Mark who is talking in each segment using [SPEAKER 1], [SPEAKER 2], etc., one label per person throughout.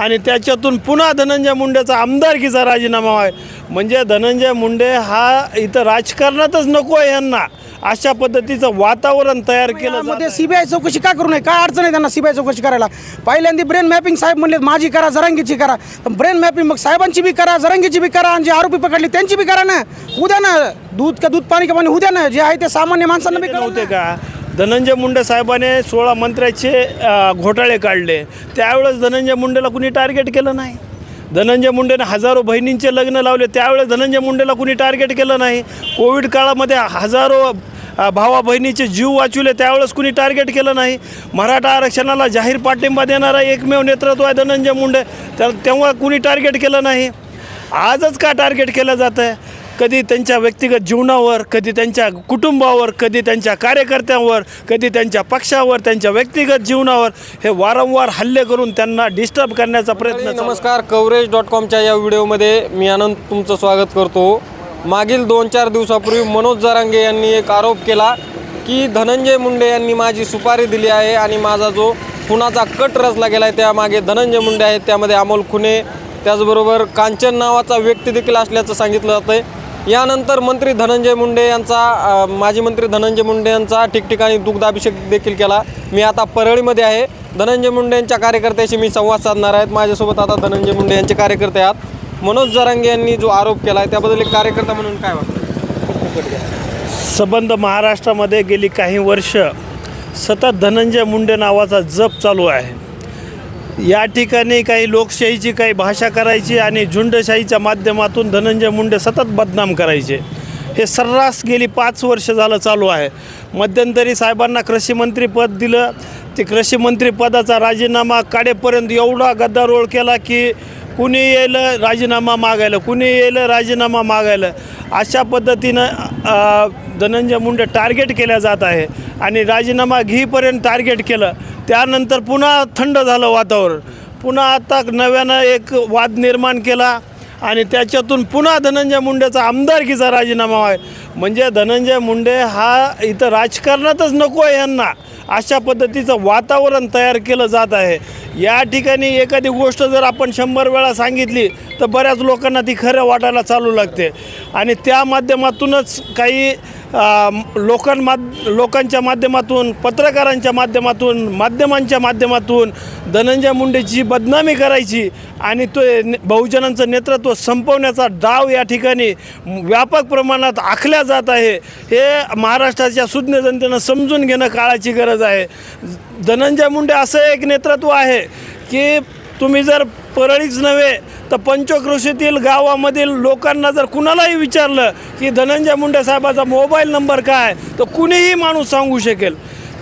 [SPEAKER 1] आणि त्याच्यातून पुन्हा धनंजय मुंडेचा आमदारकीचा राजीनामा आहे. म्हणजे धनंजय मुंडे हा इथं राजकारणातच नको आहे यांना. अशा पद्धतीचं वातावरण तयार केलं
[SPEAKER 2] सीबीआय चौकशी का करू नये? काय अडचण आहे त्यांना सीबीआय चौकशी करायला? पहिल्यांदा ब्रेन मॅपिंग साहेब म्हणले माझी करा जरांगीची करा. तर ब्रेन मॅपिंग मग साहेबांची बी करा जरांगीची बी करा आणि जे आरोपी पकडले त्यांची बी करा ना. उद्या ना दूध का दूध पाणी का पाणी उद्या ना जे आहे ते सामान्य माणसांना बी
[SPEAKER 1] नव्हते का? धनंजय मुंडे साहेबाने सोळा मंत्र्याचे घोटाळे काढले. त्यावेळेस धनंजय मुंडेला कुणी टार्गेट केलं नाही. धनंजय मुंडेने हजारो बहिणींचे लग्न लावले त्यावेळेस धनंजय मुंडेला कुणी टार्गेट केलं नाही. कोविड काळामध्ये हजारो भावा बहिणीचे जीव वाचवले त्यावेळेस कुणी टार्गेट केलं नाही. मराठा आरक्षणाला जाहीर पाठिंबा देणारा एकमेव नेतृत्व आहे धनंजय मुंडे. तर तेव्हा कुणी टार्गेट केलं नाही. आजच का टार्गेट केलं जातं आहे कधी त्यांच्या व्यक्तिगत जीवनावर कधी त्यांच्या कुटुंबावर कधी त्यांच्या कार्यकर्त्यांवर कधी त्यांच्या पक्षावर त्यांच्या व्यक्तिगत जीवनावर हे वारंवार हल्ले करून त्यांना डिस्टर्ब करण्याचा प्रयत्न.
[SPEAKER 3] नमस्कार. कवरेज डॉट कॉमच्या या व्हिडिओमध्ये मी आनंद तुमचं स्वागत करतो. मागील दोन चार दिवसापूर्वी मनोज जरांगे यांनी एक आरोप केला की धनंजय मुंडे यांनी माझी सुपारी दिली आहे आणि माझा जो खुनाचा कट रचला गेला आहे त्यामागे धनंजय मुंडे आहेत. त्यामध्ये अमोल खुने त्याचबरोबर कांचन नावाचा व्यक्ती देखील असल्याचं सांगितलं जातं आहे यानंतर मंत्री धनंजय मुंडे यांचा माजी मंत्री धनंजय मुंडे यांचा ठिकठिकाणी दुग्धाभिषेक देखील केला. मी आता परळीमध्ये आहे. धनंजय मुंडे यांच्या कार्यकर्त्याशी मी संवाद साधणार आहेत माझ्यासोबत आता धनंजय मुंडे यांचे कार्यकर्ते आहात. मनोज जरांगे यांनी जो आरोप केला आहे त्याबद्दल एक कार्यकर्ता म्हणून काय वाटतं?
[SPEAKER 1] संबंध महाराष्ट्रामध्ये गेली काही वर्ष सतत धनंजय मुंडे नावाचा जप चालू आहे. या ठिकाणी काही लोकशाहीची काही भाषा करायची आणि झुंडशाहीच्या माध्यमातून धनंजय मुंडे सतत बदनाम करायचे. हे सर्रास गेली पाच वर्ष झालं चालू आहे. मध्यंतरी साहेबांना कृषीमंत्री पद दिलं. ते कृषीमंत्री पदाचा राजीनामा काढेपर्यंत एवढा गद्दारोळ केला की कुणी येईल राजीनामा मागायला कुणी येईल राजीनामा मागायला अशा पद्धतीनं धनंजय मुंडे टार्गेट केल्या जात आहे आणि राजीनामा घेईपर्यंत टार्गेट केलं त्यानंतर पुन्हा थंड झालं वातावरण. पुन्हा आता नव्यानं एक वाद निर्माण केला आणि त्याच्यातून पुन्हा धनंजय मुंडेचा आमदारकीचा राजीनामा आहे. म्हणजे धनंजय मुंडे हा इथं राजकारणातच नको आहे यांना. अशा पद्धतीचं वातावरण तयार केलं जात आहे. या ठिकाणी एखादी गोष्ट जर आपण शंभर वेळा सांगितली तर बऱ्याच लोकांना ती खरं वाटायला चालू लागते. आणि त्या माध्यमातूनच काही लोकांमा लोकांच्या माध्यमातून पत्रकारांच्या माध्यमातून माध्यमांच्या माध्यमातून धनंजय मुंडेची बदनामी करायची आणि तो बहुजनांचं नेतृत्व संपवण्याचा डाव या ठिकाणी व्यापक प्रमाणात आखल्या जात आहे. हे महाराष्ट्राच्या सुज्ञ जनतेनं समजून घेणं काळाची गरज आहे. धनंजय मुंडे असं एक नेतृत्व आहे की तुम्ही जर परळीच नव्हे तर पंचक्रोशीतील गावामधील लोकांना जर कुणालाही विचारलं की धनंजय मुंडे साहेबाचा मोबाईल नंबर काय तर कुणीही माणूस सांगू शकेल.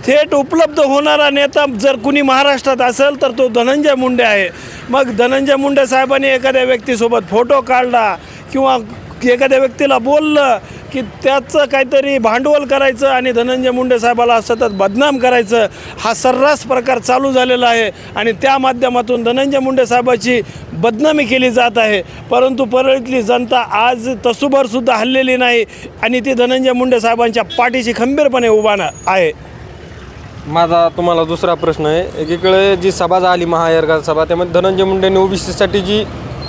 [SPEAKER 1] थेट उपलब्ध होणारा नेता जर कुणी महाराष्ट्रात असेल तर तो धनंजय मुंडे आहे. मग धनंजय मुंडे साहेबांनी एखाद्या व्यक्तीसोबत फोटो काढला किंवा एखाद्या व्यक्तीला बोललं की त्याचं काहीतरी भांडवल करायचं आणि धनंजय मुंडे साहेबाला सतत बदनाम करायचं हा सर्रास प्रकार चालू झालेला आहे. आणि त्या माध्यमातून धनंजय मुंडे साहेबाची बदनामी केली जात आहे. परंतु परळीतली जनता आज तसुभरसुद्धा हल्लेली नाही आणि ती धनंजय मुंडे साहेबांच्या पाठीशी खंबीरपणे उभा आहे.
[SPEAKER 3] माझा तुम्हाला दुसरा प्रश्न आहे. एकीकडे जी सभा झाली महायार्गात सभा त्यामध्ये धनंजय मुंडेंनी ओबीसीसाठी जी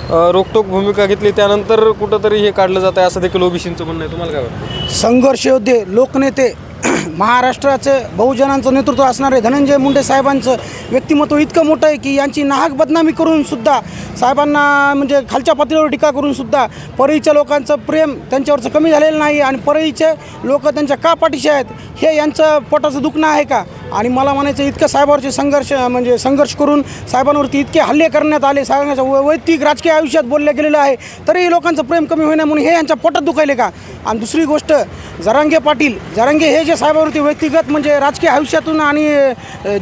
[SPEAKER 3] रोकटोक भूमिका घेतली त्यानंतर कुठंतरी हे काढलं जात आहे असं देखील ओबीसींचं म्हणणं आहे. तुम्हाला काय वाटतं?
[SPEAKER 2] संघर्ष योद्धे लोकनेते महाराष्ट्राचे बहुजनांचं नेतृत्व असणारे धनंजय मुंडे साहेबांचं व्यक्तिमत्व इतकं मोठं आहे की यांची नाहक बदनामी करून सुद्धा साहेबांना म्हणजे खालच्या पातळीवर टीका करून सुद्धा परळीच्या लोकांचं प्रेम त्यांच्यावरचं कमी झालेलं नाही आणि परळीचे लोक त्यांच्या का पाठीशी आहेत हे यांचं पोटाचं दुखणं आहे का? आणि मला म्हणायचं इतकं साहेबावरचे संघर्ष म्हणजे संघर्ष करून साहेबांवरती इतके हल्ले करण्यात आले साहेबांच्या वैयक्तिक राजकीय आयुष्यात बोललं गेलेलं आहे तरीही लोकांचं प्रेम कमी होईना म्हणून हे यांच्या पोटात दुखायले का? आणि दुसरी गोष्ट जरांगे पाटील जरांगे हे जे साहेबावरती व्यक्तिगत म्हणजे राजकीय आयुष्यातून आणि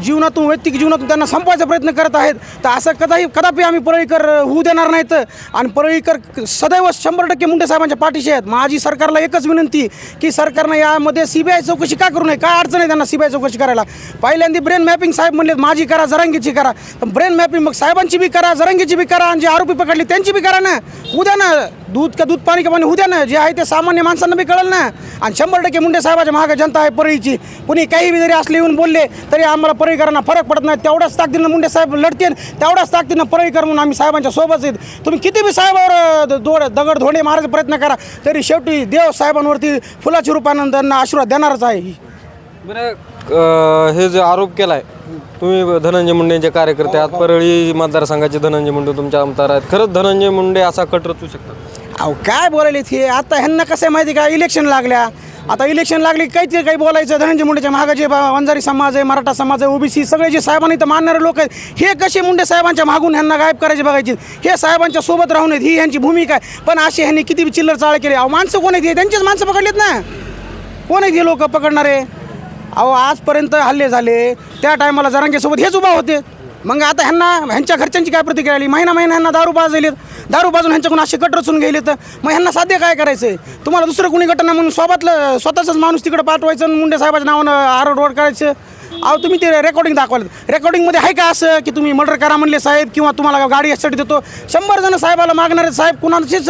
[SPEAKER 2] जीवनातून वैयक्तिक जीवनातून त्यांना संपवायचा प्रयत्न करत आहेत तर असं कदाही कदापि आम्ही परळीकर होऊ देणार नाहीत. आणि परळीकर सदैव शंभर टक्के मुंडे साहेबांच्या पाठीशी आहेत. माझी सरकारला एकच विनंती की सरकारनं यामध्ये सी बी आय चौकशी का करू नये? काय अडचण आहे त्यांना सी बी आय चौकशी करायला? पहिल्यांदा ब्रेन मॅपिंग साहेब म्हणले माझी करा जरांगीची करा. तर ब्रेन मॅपिंग मग साहेबांची बी करा जरांगीची बी करा आणि जे आरोपी पकडले त्यांची बी करा ना. उद्या ना दूध का दूध पाणी का पाणी उद्या ना. जे आहे ते सामान्य माणसांना बी कळलं ना. आणि शंभर टक्के मुंडे साहेबाच्या महाग जनता आहे परळीची. कुणी काही बी जरी असले येऊन बोलले तरी आम्हाला परळीकरांना फरक पडत नाही. तेवढ्याच ताकदीनं मुंडे साहेब लढतील तेवढ्याच ताकदीनं परळीकर म्हणून आम्ही साहेबांच्या सोबत आहेत. तुम्ही किती बी साहेबावर दोड दगड धोणे मारायचा प्रयत्न करा तरी शेवटी देव साहेबांवरती फुलाची रूपानं त्यांना आशीर्वाद देणारच आहे.
[SPEAKER 3] बरं अं, हे जे आरोप केलाय तुम्ही धनंजय मुंडेंचे कार्यकर्ते आहात परळी मतदारसंघाचे धनंजय मुंडे तुमच्या आमदार आहेत. खरंच धनंजय मुंडे असा कट रचू शकतात?
[SPEAKER 2] अहो काय बोलायले ते आता ह्यांना कसं आहे माहिती का? इलेक्शन लागल्या. आता इलेक्शन लागली काही ते काही बोलायचं. धनंजय मुंडेच्या मागं जे बा- वंजारी समाज आहे मराठा समाज आहे ओबीसी सगळे जे साहेबांनी तर मानणारे लोक आहेत हे कसे मुंडे साहेबांच्या मागून ह्यांना गायब करायचे बघायचे? हे साहेबांच्या सोबत राहून आहेत ही ह्यांची भूमिका आहे. पण अशी ह्यांनी किती बी चिल्लर चाळ केली? अहो माणसं कोण आहेत हे? त्यांचेच माणसं पकडलेत ना. कोण आहेत हे लोक पकडणारे? अहो आजपर्यंत हल्ले झाले. त्या टायमाला जरांगेसोबत हेच उभा होते. मग आता ह्यांना ह्यांच्या घरच्यांची काय प्रतिक्रिया आली? महिना महिना ह्यांना दारू पाजलेत दारू पाजून ह्यांच्याकडून असे कट रचून गेले तर मग ह्यांना साध्य काय करायचं आहे तुम्हाला दुसरं कुणी गटना म्हणून स्वतःतलं स्वतःचाच माणूस तिकडे पाठवायचं आणि मुंडे साहेबाच्या नावानं आरोड करायचं? अहो तुम्ही ते रेकॉर्डिंग दाखवलं रेकॉर्डिंगमध्ये आहे का असं की तुम्ही मर्डर करा म्हणले साहेब किंवा तुम्हाला गाडी यासाठी देतो? शंभर जण साहेबाला मागणारे साहेब कुणाचीच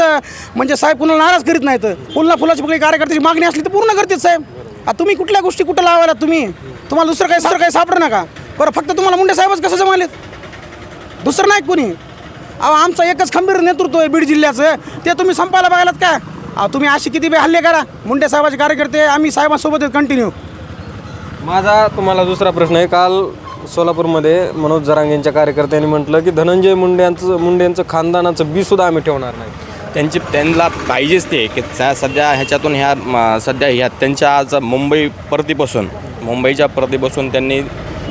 [SPEAKER 2] म्हणजे साहेब कुणाला नाराज करीत नाहीत. फुलना फुलाची कुठली कार्यकर्त्याची मागणी असली तर पूर्ण करतील साहेब. आता तुम्ही कुठल्या गोष्टी कुठं लावायला तुम्ही? तुम्हाला दुसरं काही दुसरं काही सापडं नका. बरं फक्त तुम्हाला मुंडे साहेबच कसं जमालेत? दुसरं नाही कोणी? अहो आमचं एकच खंबीर नेतृत्व आहे बीड जिल्ह्याचं. ते तुम्ही संपायला बघायलात काय? अहो तुम्ही असे किती बी हल्ले करा. मुंडे साहेबाचे कार्यकर्ते आम्ही साहेबांसोबत कंटिन्यू
[SPEAKER 3] माझा तुम्हाला दुसरा प्रश्न आहे. काल सोलापूरमध्ये मनोज जरांगेंच्या कार्यकर्त्यांनी म्हटलं की धनंजय मुंडे यांचं मुंडे यांचं खानदानाचं बी सुद्धा आम्ही ठेवणार नाही.
[SPEAKER 4] त्यांची त्यांना पाहिजेच ते की त्या सध्या ह्याच्यातून ह्या सध्या ह्या त्यांच्या आज मुंबई परतीपासून मुंबईच्या परतीपासून त्यांनी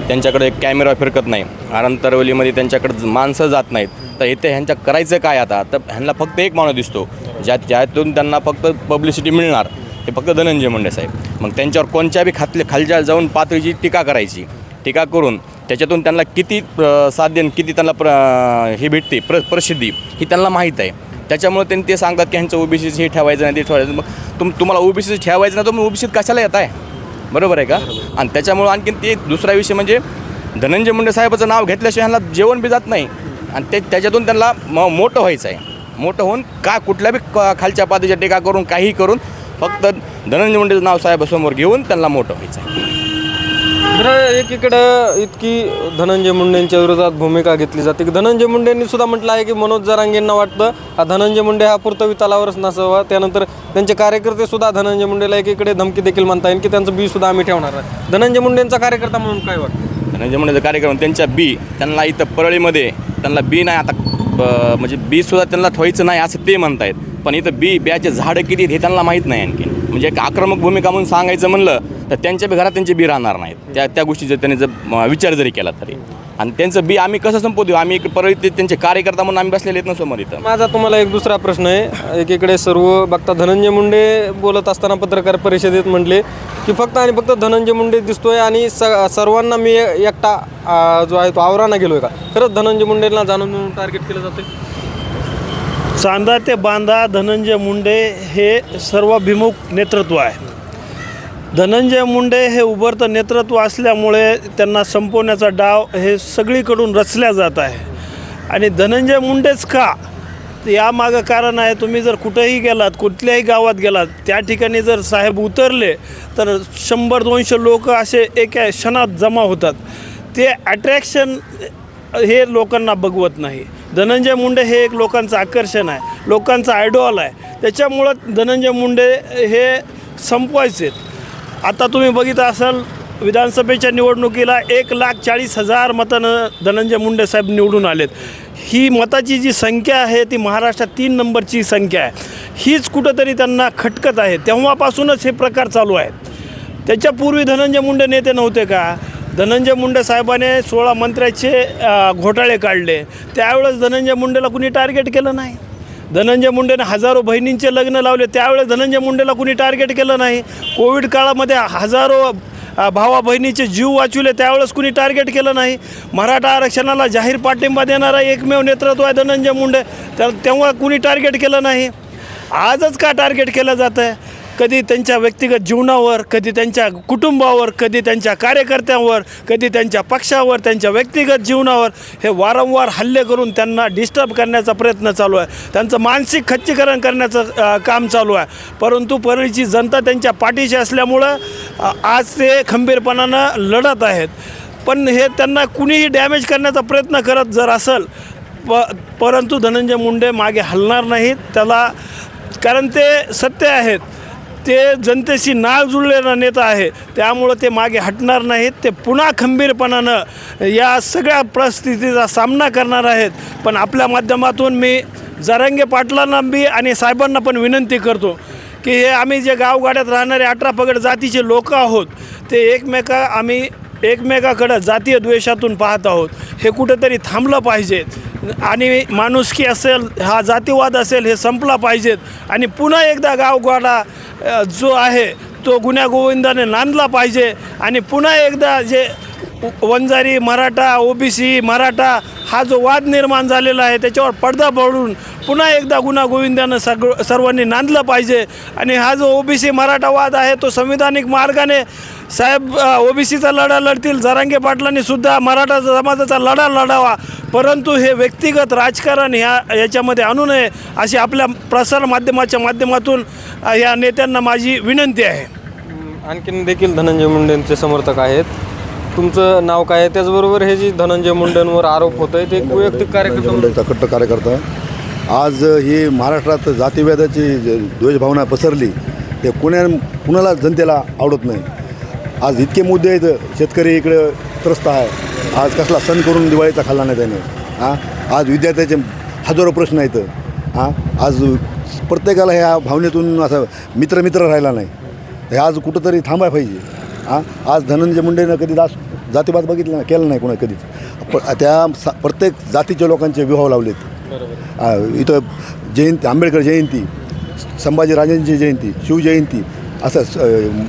[SPEAKER 4] त्यांच्याकडे कॅमेरा फिरकत नाही. कारण तरवलीमध्ये त्यांच्याकडे माणसं जात नाहीत. तर इथे ह्यांच्या करायचं काय आता? तर ह्यांना फक्त एक माणूस दिसतो. ज्या ज्यातून त्यांना फक्त पब्लिसिटी मिळणार हे फक्त धनंजय मुंडे साहेब. मग त्यांच्यावर कोणत्या बी खातले खालच्या जाऊन पातळीची टीका करायची. टीका करून त्याच्यातून त्यांना किती साध्य किती त्यांना प्र हे भेटते प्र प्रसिद्धी ही त्यांना माहीत आहे. त्याच्यामुळे त्यांनी ते सांगतात की ह्यांचं ओबीसी हे ठेवायचं नाही ते ठेवायचं मग तुम तुम्हाला ओबीसी ठेवायचं नाही तर मग ओबीसीत कशाला येत आहे बरोबर आहे का? आणि त्याच्यामुळं आणखीन ते दुसरा विषय म्हणजे धनंजय मुंडे साहेबाचं नाव घेतल्याशिवाय ह्यांना जेवण बी जात नाही. आणि ते त्याच्यातून त्यांना म मोठं व्हायचं आहे मोठं होऊन का कुठल्या बी क- खालच्या पातीच्या टीका करून काही करून फक्त धनंजय मुंडेचं नाव साहेबासमोर घेऊन त्यांना मोठं व्हायचं आहे
[SPEAKER 3] बरं एकीकडं इतकी धनंजय मुंडेंच्या विरोधात भूमिका घेतली जाते. की धनंजय मुंडेंनी सुद्धा म्हटलं आहे की मनोज जरांगेंना वाटतं हा धनंजय मुंडे हा पुरतवी तलावरच नसावा. त्यानंतर त्यांचे कार्यकर्ते सुद्धा धनंजय मुंडेला एकीकडे धमकी देखील म्हणता येईल की त्यांचं बी सुद्धा आम्ही ठेवणार आहे. धनंजय मुंडेंचा कार्यकर्ता म्हणून काय वाटतं?
[SPEAKER 4] धनंजय मुंडेचा कार्यक्रम त्यांच्या बी त्यांना इथं परळीमध्ये त्यांना बी नाही आता म्हणजे म्हणजे बीसुद्धा त्यांना ठेवायचं नाही असं ते म्हणतायत. पण इथं बी बियाचे झाडं किती हे त्यांना माहीत नाही आणखी. म्हणजे एक आक्रमक भूमिका म्हणून सांगायचं म्हणलं तर त्यांच्या बी घरात त्यांचे बी राहणार नाहीत. त्या त्या गोष्टी जर त्यांनी जर विचार जरी केला तरी. आणि त्यांचं बी आम्ही कसं संपू देऊ? आम्ही परत त्यांचे कार्यकर्ता म्हणून आम्ही बसलेले आहेत ना समोर इथं.
[SPEAKER 3] माझा तुम्हाला एक दुसरा प्रश्न आहे. एकीकडे सर्व बघता धनंजय मुंडे बोलत असताना पत्रकार परिषदेत म्हटले की फक्त आणि फक्त धनंजय मुंडे दिसतोय आणि स सर्वांना मी एकटा जो आहे तो आवराना गेलोय का? खरंच धनंजय मुंडेला जाणून टार्गेट केलं जातं
[SPEAKER 1] चांदा ते बांधा धनंजय मुंडे हे सर्वाभिमुख नेतृत्व आहे. धनंजय मुंडे हे उभरतं नेतृत्व असल्यामुळे त्यांना संपवण्याचा डाव हे सगळीकडून रचल्या जात आहे. आणि धनंजय मुंडेच का? यामागं कारण आहे तुम्ही जर कुठेही गेलात कुठल्याही गावात गेलात त्या ठिकाणी जर साहेब उतरले तर शंभर दोनशे लोक असे एका क्षणात जमा होतात. ते ॲट्रॅक्शन हे लोकांना बघवत नाही. धनंजय मुंडे हे एक लोकांचं आकर्षण आहे लोकांचं आयडॉल आहे. त्याच्यामुळं धनंजय मुंडे हे संपवायचे आता तुम्ही बघित असाल विधानसभेच्या निवडणुकीला एक लाख चाळीस हजार मतानं धनंजय मुंडे साहेब निवडून आलेत. ही मताची जी संख्या आहे ती महाराष्ट्रात तीन नंबरची संख्या आहे. हीच कुठंतरी त्यांना खटकत आहे. तेव्हापासूनच हे प्रकार चालू आहेत. त्याच्यापूर्वी धनंजय मुंडे नेते नव्हते का? धनंजय मुंडे साहेबाने सोळा मंत्र्याचे घोटाळे काढले. त्यावेळेस धनंजय मुंडेला कुणी टार्गेट केलं नाही. धनंजय मुंडेने हजारो बहिणींचे लग्न लावले त्यावेळेस धनंजय मुंडेला कुणी टार्गेट केलं नाही. कोविड काळामध्ये हजारो भावा बहिणीचे जीव वाचवले त्यावेळेस कुणी टार्गेट केलं नाही. मराठा आरक्षणाला जाहीर पाठिंबा देणारा एकमेव नेतृत्व आहे धनंजय मुंडे. तर तेव्हा कुणी टार्गेट केलं नाही? आजच का टार्गेट केलं जातं आहे कधी त्यांच्या व्यक्तिगत जीवनावर कधी त्यांच्या कुटुंबावर कधी त्यांच्या कार्यकर्त्यांवर कधी त्यांच्या पक्षावर त्यांच्या व्यक्तिगत जीवनावर हे वारंवार हल्ले करून त्यांना डिस्टर्ब करण्याचा प्रयत्न चालू आहे. त्यांचं मानसिक खच्चीकरण करण्याचं काम चालू आहे. परंतु परळीची जनता त्यांच्या पाठीशी असल्यामुळं आज ते खंबीरपणानं लढत आहेत. पण हे त्यांना कुणीही डॅमेज करण्याचा प्रयत्न करत जर असेल प परंतु धनंजय मुंडे मागे हलणार नाहीत. त्याला कारण ते सत्य आहेत. ते जनतेशी नाळ जुळलेला नेता आहे. त्यामुळं ते मागे हटणार नाहीत. ते पुन्हा खंबीरपणानं या सगळ्या परिस्थितीचा सामना करणार आहेत. पण आपल्या माध्यमातून मी जरांगे पाटलांना बी आणि साहेबांना पण विनंती करतो की हे आम्ही जे गावगाड्यात राहणारे अठरा पगड जातीचे लोक आहोत ते एकमेका आम्ही एकमेकाकडं जातीय द्वेषातून पाहत आहोत. हे कुठेतरी थांबलं पाहिजे. आणि माणुसकी असेल हा जातीवाद असेल हे संपला पाहिजेत. आणि पुन्हा एकदा गावगाडा जो आहे तो गुन्ह्यागोविंदाने नांदला पाहिजे. आणि पुन्हा एकदा जे वंजारी मराठा ओबीसी मराठा हा जो वाद निर्माण झालेला आहे त्याच्यावर पडदा पडून पुन्हा एकदा गुन्हा गोविंदानं सग सर्वांनी नांदलं पाहिजे. आणि हा जो ओबीसी मराठा वाद आहे तो संविधानिक मार्गाने साहेब ओबीसीचा लढा लढतील. जरांगे पाटलांनी सुद्धा मराठा समाजाचा लढा लढावा. परंतु हे व्यक्तिगत राजकारण ह्या याच्यामध्ये आणू नये अशी आपल्या प्रसार माध्यमाच्या माध्यमातून या नेत्यांना माझी विनंती आहे.
[SPEAKER 3] आणखीन देखील धनंजय मुंडेंचे समर्थक आहेत. तुमचं नाव काय आहे? त्याचबरोबर हे जे धनंजय मुंडेंवर आरोप होत आहे ते एक वैयक्तिक कार्यकर्ता
[SPEAKER 5] कट्टर कार्यकर्ता. आज ही महाराष्ट्रात जातीभेदाची ज- द्वेषभावना पसरली ते कुण्या कुणाला जनतेला आवडत नाही? आज इतके मुद्दे आहेत शेतकरी इकडं त्रस्त आहे. आज कसला सण करून दिवाळीचा खाल्ला नाही त्याने. हां? आज विद्यार्थ्याचे हजारो प्रश्न आहेत. हां? आज प्रत्येकाला ह्या भावनेतून असं मित्र मित्र राहिला नाही. हे आज कुठंतरी थांबाय पाहिजे. हां? आज धनंजय मुंडेनं कधी दास जातीवाद बघितलं ना केलं नाही कोणा कधीच. प त्या सा प्रत्येक जातीच्या लोकांचे विवाह लावलेत. इथं जयंती आंबेडकर जयंती संभाजीराजांची जयंती शिवजयंती असं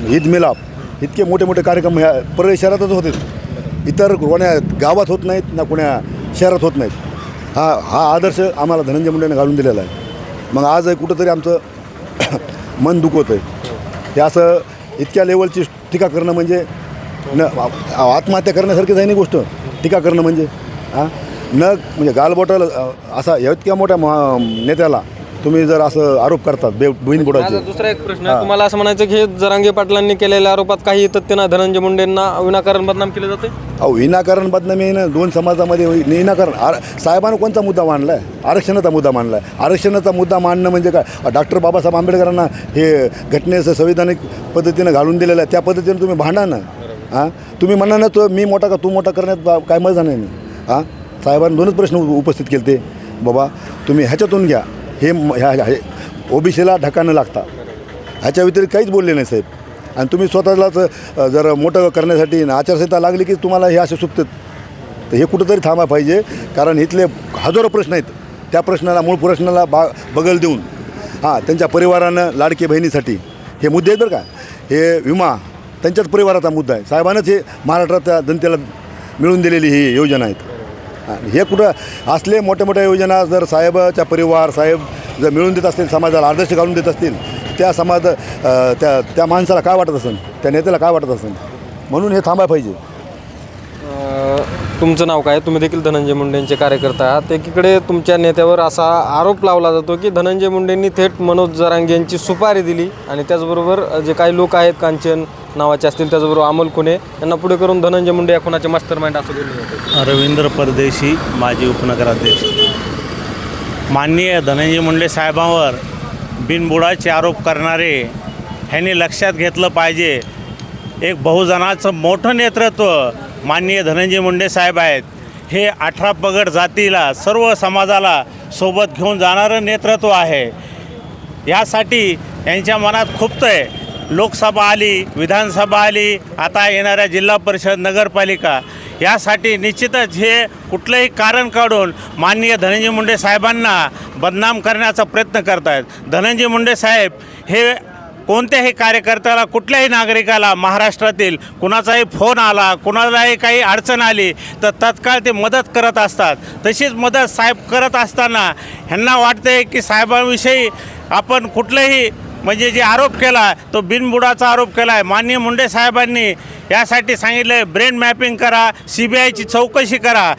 [SPEAKER 5] ईद मिलाप इतके मोठे मोठे कार्यक्रम ह्या परळी शहरातच होते. इतर कोण्या गावात होत नाहीत ना कोण्या शहरात होत नाहीत. हा हा आदर्श आम्हाला धनंजय मुंडेने घालून दिलेला आहे. मग आज कुठंतरी आमचं मन दुखवतं आहे हे असं इतक्या लेवलची टीका करणं म्हणजे न आत्महत्या करण्यासारखीच आहे नाही गोष्ट. टीका करणं म्हणजे हां? न म्हणजे गालबोटाला असा इतक्या मोठ्या नेत्याला तुम्ही जर असं आरोप करतात बे
[SPEAKER 3] माझा
[SPEAKER 5] बहिणबुडाचे
[SPEAKER 3] दुसरा एक प्रश्न. तुम्हाला असं म्हणायचं की हे जरांगे पाटलांनी केलेल्या आरोपात काही तथ्य ना धनंजय मुंडेंना विनाकारण बदनाम केले जाते
[SPEAKER 5] अहो विनाकारण बदनामी आहे ना. दोन समाजामध्ये होई- विनाकारण. आर साहेबांना कोणता मुद्दा मांडला आहे आरक्षणाचा मुद्दा मांडला आहे आरक्षणाचा मुद्दा मांडणं म्हणजे काय? डॉक्टर बाबासाहेब आंबेडकरांना हे घटनेचं संविधानिक पद्धतीनं घालून दिलेलं आहे. त्या पद्धतीनं तुम्ही भांडा ना. हां? तुम्ही म्हणा ना तो मी मोठा का तू मोठा करण्यात बा- काय मजा नाही ना. हां? साहेबांनी दोनच प्रश्न उ- उपस्थित केले ते बाबा तुम्ही ह्याच्यातून घ्या. हे ह्या ह्या- ओबीसीला ढकानं लागता. ह्याच्या व्यतिरिक्त काहीच बोलले नाही साहेब. आणि तुम्ही स्वतःलाच जर मोठं करण्यासाठी आचारसंहिता लागली की तुम्हाला हे असे सुचतात तर हे कुठंतरी थांबा पाहिजे. कारण इथले हजारो प्रश्न आहेत. त्या प्रश्नाला मूळ प्रश्नाला बा बगल देऊन हां त्यांच्या परिवारानं लाडके बहिणीसाठी हे मुद्दे आहेत बरं का. हे विमा त्यांच्याच परिवाराचा मुद्दा आहे. साहेबांनाच हे महाराष्ट्राच्या जनतेला मिळून दिलेली ही योजना आहेत. हे कुठं असले मोठ्या मोठ्या योजना जर साहेबाच्या परिवार साहेब जर मिळून देत असतील समाजाला आदर्श घालून देत असतील त्या समाज त्या त्या माणसाला काय वाटत असेल? त्या नेत्याला काय वाटत असेल? म्हणून हे थांबाय पाहिजे.
[SPEAKER 3] तुमचं नाव काय? तुम्ही देखील धनंजय मुंडेंचे कार्यकर्ता आहात. एकीकडे तुमच्या नेत्यावर असा आरोप लावला जातो की धनंजय मुंडेंनी थेट मनोज जरांगे यांची सुपारी दिली आणि त्याचबरोबर जे काही लोक आहेत कांचन नावाचे असतील त्याचबरोबर अमोल खुने यांना पुढे करून धनंजय मुंडे या खुनाचे मास्टर माइंड असं बोललं
[SPEAKER 6] रवींद्र परदेशी माजी उपनगराध्यक्ष. माननीय धनंजय मुंडे साहेबांवर बिनबुडाचे आरोप करणारे ह्यांनी लक्षात घेतलं पाहिजे. एक बहुजनाचं मोठं नेतृत्व माननीय धनंजय मुंडे साहेब आहेत. हे अठरा पगड जातीला सर्व समाजाला सोबत घेऊन जाणारं नेतृत्व आहे. यासाठी यांच्या मनात खुप्त आहे लोकसभा आली विधानसभा आली आता येणाऱ्या जिल्हा परिषद नगरपालिका. यासाठी निश्चितच हे कुठलंही कारण काढून माननीय धनंजय मुंडे साहेबांना बदनाम करण्याचा प्रयत्न करत आहेत धनंजय मुंडे साहेब हे कोणत्याही कार्यकर्त्याला कुठल्याही नागरिकाला महाराष्ट्रातील कुणाचाही फोन आला कुणालाही काही अडचण आली तर तत्काळ ते मदत करत असतात. तशीच मदत साहेब करत असताना ह्यांना वाटते की साहेबांविषयी आपण कुठलंही म्हणजे जे आरोप केला तो बिनबुडाचा आरोप केला आहे माननीय मुंडे साहेबांनी यासाठी सांगितलं ब्रेन मॅपिंग करा सी बी आयची चौकशी करा.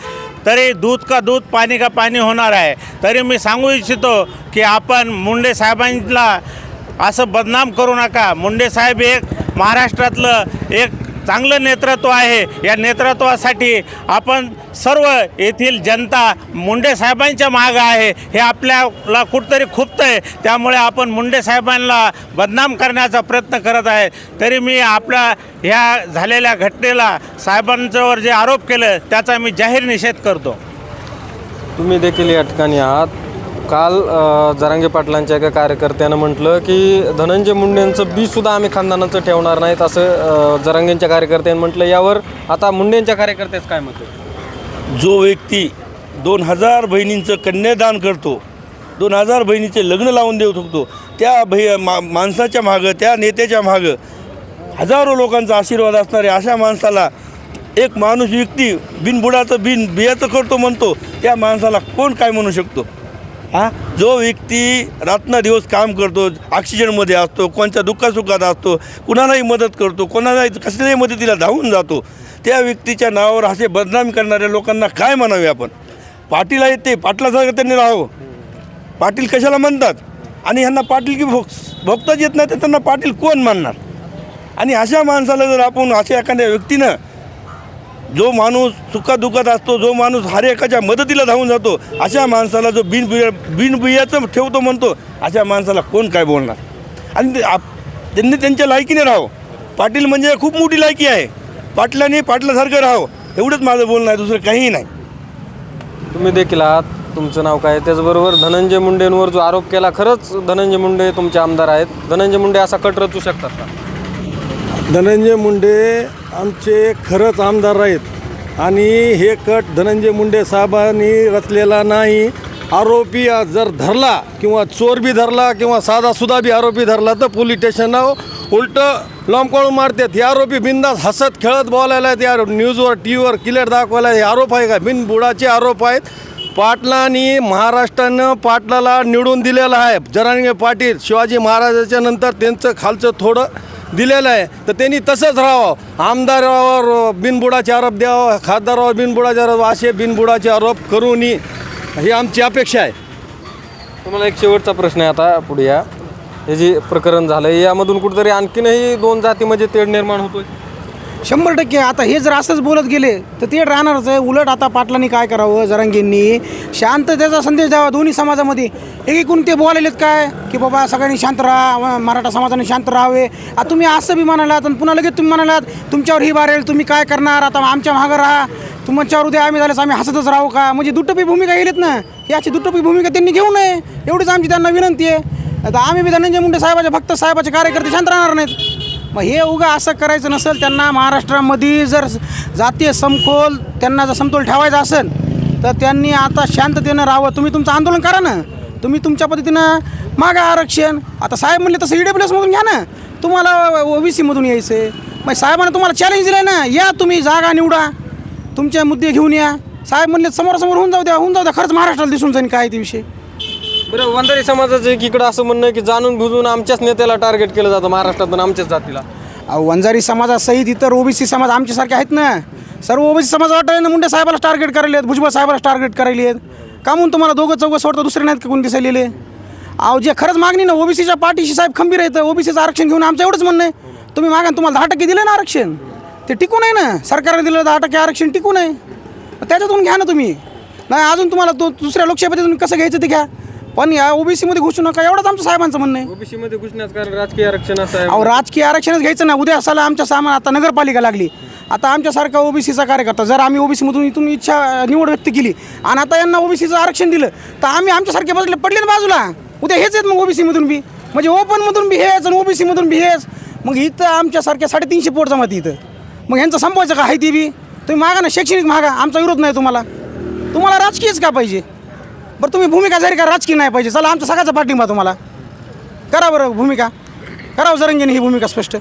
[SPEAKER 6] तरी दूध का दूध पाणी का पाणी होणार आहे. तरी मी सांगू इच्छितो की आपण मुंडे साहेबांना असं बदनाम करू नका. मुंडे साहेब एक महाराष्ट्रातलं एक चांगलं नेतृत्व आहे. या नेतृत्वासाठी आपण सर्व येथील जनता मुंडे साहेबांच्या मागं आहे. हे आपल्याला कुठंतरी खुपतं आहे त्यामुळे आपण मुंडे साहेबांना बदनाम करण्याचा प्रयत्न करत आहे. तरी मी आपल्या ह्या झालेल्या घटनेला साहेबांच्यावर जे आरोप केलं त्याचा मी जाहीर निषेध करतो.
[SPEAKER 3] तुम्ही देखील या ठिकाणी आहात. काल जरांगे पाटलांच्या एका कार्यकर्त्यानं म्हटलं की धनंजय मुंडेंचं बी सुद्धा आम्ही खानदानाचं ठेवणार नाहीत असं जरांगेंच्या कार्यकर्त्यानं म्हटलं. यावर आता मुंडेंच्या कार्यकर्त्याच काय मत आहे?
[SPEAKER 7] जो व्यक्ती दोन हजार बहिणींचं कन्यादान करतो दोन हजार बहिणीचे लग्न लावून देऊ शकतो त्या भै मा माणसाच्या मागं त्या नेत्याच्या मागं हजारो लोकांचा आशीर्वाद असणाऱ्या अशा माणसाला एक माणूस व्यक्ती बिनबुडाचं बिन बियाचं करतो म्हणतो त्या माणसाला कोण काय म्हणू शकतो? हा? जो व्यक्ती रात्रदिवस काम करतो ऑक्सिजनमध्ये असतो कोणत्या दुःखासुखात असतो कुणालाही मदत करतो कोणालाही कसल्याही मदतीला धावून जातो त्या व्यक्तीच्या नावावर असे बदनामी करणाऱ्या लोकांना काय म्हणावे आपण? पाटील आहेत ते पाटलासारखं त्यांनी राहावं. पाटील कशाला म्हणतात? आणि ह्यांना पाटील की भोग भोगताच येत नाही तर त्यांना पाटील कोण मानणार? आणि अशा माणसाला जर आपण अशा एखाद्या व्यक्तीनं जो माणूस सुखादुखात असतो जो माणूस हर एकाच्या मदतीला धावून जातो अशा माणसाला जो बिनबिया बिनबियाचं ठेवतो म्हणतो अशा माणसाला कोण काय बोलणार? आणि ते आप त्यांनी त्यांच्या लायकीने राहावं. पाटील म्हणजे खूप मोठी लायकी आहे. पाटलाने पाटलासारखं राहावं. एवढंच माझं बोलणं आहे दुसरं काहीही नाही.
[SPEAKER 3] तुम्ही देखील आहात. तुमचं नाव काय आहे? त्याचबरोबर धनंजय मुंडेंवर जो आरोप केला खरंच धनंजय मुंडे तुमचे आमदार आहेत. धनंजय मुंडे असा कट रचू शकतात का?
[SPEAKER 8] धनंजय मुंडे आमचे खरंच आमदार आहेत. आणि हे कट धनंजय मुंडे साहेबांनी रचलेला नाही. आरोपी जर धरला किंवा चोर बी धरला किंवा साधासुद्धा बी आरोपी धरला तर पोलीस स्टेशनावर उलटं लोंबकळून मारतात. हे आरोपी बिंदास हसत खेळत बोलायला त्या न्यूजवर टी व्हीवर क्लिअर दाखवायला हे आरोप आहे का? बिनबुडाचे आरोप आहेत. पाटलांनी महाराष्ट्रानं पाटलाला निवडून दिलेलं आहे. जरांगे पाटील शिवाजी महाराजाच्या नंतर त्यांचं खालचं थोडं दिलेलं आहे. तर त्यांनी तसंच राहावं. आमदारावर बिनबुडाचे आरोप द्यावं खासदारावर बिनबुडाचे आरोप असे बिनबुडाचे आरोप करू नये ही आमची अपेक्षा आहे.
[SPEAKER 3] तुम्हाला एक शेवटचा प्रश्न आहे आता पुढे या. हे जे प्रकरण झालं यामधून कुठेतरी आणखीनही दोन जातीमध्ये म्हणजे तेढ निर्माण होतोय.
[SPEAKER 2] शंभर टक्के. आता हे जर असंच बोलत गेले तर ते राहणारच आहे. उलट आता पाटलांनी काय करावं जरांगींनी? शांततेचा संदेश द्यावा दोन्ही समाजामध्ये. एकूण ते बोलायलेत काय? की बाबा सगळ्यांनी शांत राहा मराठा समाजाने शांत राहावे. आता तुम्ही असं बी म्हणालात आणि पुन्हा लगेच तुम्ही म्हणालात तुमच्यावर ही बारेल तुम्ही काय करणार? आता आमच्या मागं राहा. तुमच्यावर उद्या आम्ही झाल्यास आम्ही हसतच राहू का? म्हणजे दुटपी भूमिका गेलीत ना. याची दुटपी भूमिका त्यांनी घेऊ नये. एवढीच आमची त्यांना विनंती आहे. आता आम्ही बी धनंजय मुंडे साहेबाच्या फक्त साहेबाचे कार्यकर्ते शांत राहणार नाहीत. मग हे उगा असं करायचं नसेल त्यांना महाराष्ट्रामध्ये जर जातीय समखोल त्यांना जर समतोल ठेवायचा असेल तर त्यांनी आता शांततेनं राहावं. तुम्ही तुमचं आंदोलन करा ना. तुम्ही तुमच्या पद्धतीनं मागा आरक्षण. आता साहेब म्हणले तसं ई डब्ल्यू एसमधून घ्या ना. तुम्हाला ओ सीमधून यायचं आहे मग साहेबांना तुम्हाला चॅलेंज दिलं ना. या तुम्ही जागा निवडा. तुमचे मुद्दे घेऊन या. साहेब म्हणले समोरासमोर होऊन जाऊ द्या. होऊन जाऊ द्या. खरंच महाराष्ट्राला दिसून जाईल काय ते विषय.
[SPEAKER 3] बरं वंजारी समाजाचं एक इकडं असं म्हणणं आहे की जाणून बुजून आमच्याच नेत्याला टार्गेट केलं जातं महाराष्ट्रातून आमच्याच जातीला.
[SPEAKER 2] अहो, वंजारी समाजासहित इतर ओबीसी समाज आमच्यासारखे आहेत ना. सर्व ओबीसी समाज वाटायला मुंडे साहेबाला टार्गेट करायले आहेत भुजबळ साहेबाला टार्गेट करायले आहेत का म्हणून तुम्हाला दोघं चौघं सोडतं दुसरे नाहीत का कोण दिसायलेले? अहो जे खरंच मागणी ना ओबीसीच्या पाठीशी साहेब खंबीर आहेत. ओबीसीचं आरक्षण घेऊन आमचं एवढंच म्हणणं आहे. तुम्ही मागा तुम्हाला दहा टक्के दिलं ना आरक्षण. ते टिकून आहे ना. सरकारने दिलं दहा टक्के आरक्षण टिकून आहे. त्याच्यातून घ्या ना तुम्ही. नाही अजून तुम्हाला तो दुसऱ्या लोकसभेतून कसं घ्यायचं ते घ्या. पण या ओबीसीमध्ये घुसू नका एवढंच आमचं साहेबांचं म्हणणं आहे.
[SPEAKER 3] ओबीसी मध्ये घुसण्याचं कारण राजकीय आरक्षण असं आहे.
[SPEAKER 2] अहो राजकीय आरक्षणच घ्यायचं ना उद्या असाला आमच्या सामान आता नगरपालिका लागली. आता आमच्यासारखा ओबीसीचा कार्यकर्ता जर आम्ही ओबीसीमधून इथून इच्छा निवड व्यक्त केली आणि आता यांना ओबीसीचं आरक्षण दिलं तर आम्ही आमच्यासारखे बसले पडले ना बाजूला? उद्या हेच आहेत मग ओबीसीमधून बी. म्हणजे ओपनमधून बी हेच आणि ओबीसीमधून बी हेच. मग इथं आमच्यासारख्या साडेतीनशे पोट जमाती इथं. मग ह्यांचं संपवायचं का? आहे ती बी. तुम्ही मागा ना शैक्षणिक मागा. आमचा विरोध नाही तुम्हाला. तुम्हाला राजकीयच का पाहिजे? बरं तुम्ही भूमिका जरी करा राजकीय नाही पाहिजे. चला आमचा सगळ्याचा पाठिंबा तुम्हाला. करा बरं भूमिका. करावं जरंगीने ही भूमिका स्पष्ट.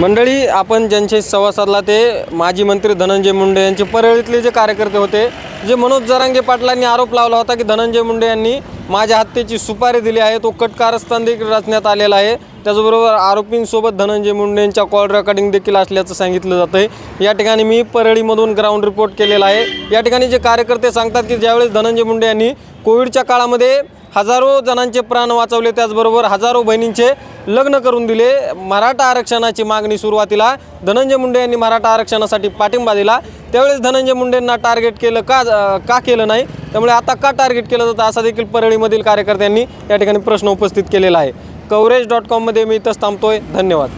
[SPEAKER 3] मंडळी आपण ज्यांचे संवाद साधला ते माजी मंत्री धनंजय मुंडे यांचे परळीतले जे कार्यकर्ते होते जे मनोज जरांगे पाटलांनी आरोप लावला होता की धनंजय मुंडे यांनी माझ्या हत्येची सुपारी दिली आहे. तो कट कारस्थान देखील रचण्यात आलेला आहे. त्याचबरोबर आरोपींसोबत धनंजय मुंडे यांच्या कॉल रेकॉर्डिंग देखील असल्याचं सांगितलं जातं आहे या ठिकाणी मी परळीमधून ग्राउंड रिपोर्ट केलेला आहे. या ठिकाणी जे कार्यकर्ते सांगतात की ज्यावेळेस धनंजय मुंडे यांनी कोविडच्या काळामध्ये हजारो जणांचे प्राण वाचवले त्याचबरोबर हजारो बहिणींचे लग्न करून दिले. मराठा आरक्षणाची मागणी सुरुवातीला धनंजय मुंडे यांनी मराठा आरक्षणासाठी पाठिंबा दिला. त्यावेळेस धनंजय मुंडेंना टार्गेट केलं का का केलं नाही? त्यामुळे आता का टार्गेट केलं जातं असा देखील परळीमधील कार्यकर्त्यांनी या ठिकाणी प्रश्न उपस्थित केलेला आहे. कवरेज डॉट कॉममध्ये मी इथंच थांबतोय. धन्यवाद.